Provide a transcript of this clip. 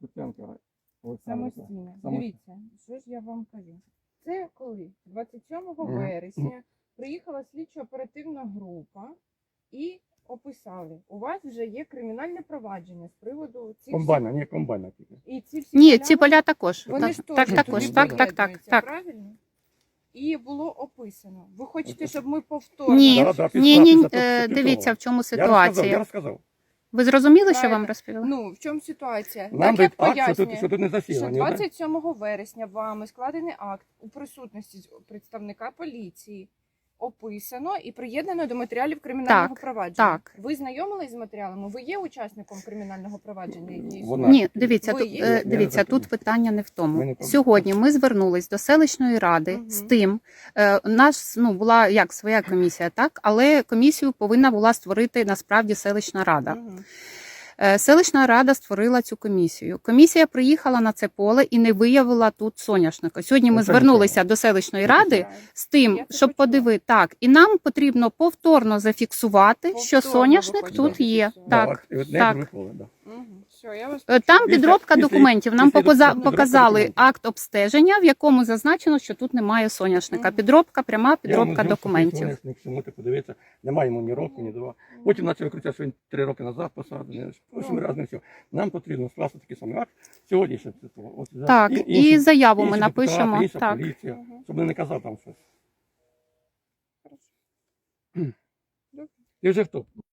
Кутенко Олександр. Самостійно. Дивіться, що ж я вам кажу. Це коли 27 вересня приїхала слідчо-оперативна група і описали, у вас вже є кримінальне провадження з приводу цих Комбайна, ні, комбайна тільки. і ці всі Ні, поля, ці поля також. вони Так, ж так, також. туди Так, так, так, приєднуються, так. правильно? І було описано. Ви хочете, щоб ми повторно Ні, Да, да, ні, ні, того, е, дивіться, в чому Я розказав, ситуація. я розказав. Ви зрозуміли, що вам розповіли? Ну, в чому ситуація? Нам дають як акт, що тут, пояснює, що тут не що засіло. ні, 27 вересня вами складений акт у присутності з- представника поліції. Описано і приєднано до матеріалів кримінального Так, провадження. так. Ви знайомились з матеріалами? Ви є учасником кримінального провадження? Вона- Ні, дивіться, Ви тут, є? е, дивіться, тут питання не в Ми тому. не. Сьогодні ми звернулись до селищної ради Мгм. з тим, е, нас ну була як своя комісія, так але комісію повинна була створити насправді селищна рада. Мгм. Е, Селищна рада створила цю комісію. Комісія приїхала на це поле і не виявила тут соняшника. Сьогодні ми Ну, звернулися до селищної ради з тим, щоб подивити так, і нам потрібно повторно зафіксувати, що соняшник тут є. Так, так. Там підробка документів. Нам показали акт обстеження, в якому зазначено, що тут немає соняшника. Підробка, пряма підробка документів. соняшник, всьому подивитися. Немає йому ні року, ні два. Потім почали кричати, що він три роки назад посаджений. Нам потрібно скласти такий самий акт. Сьогодні ще Так, і- заяву ми напишемо. Так. щоб не казав там щось. Ти вже хто?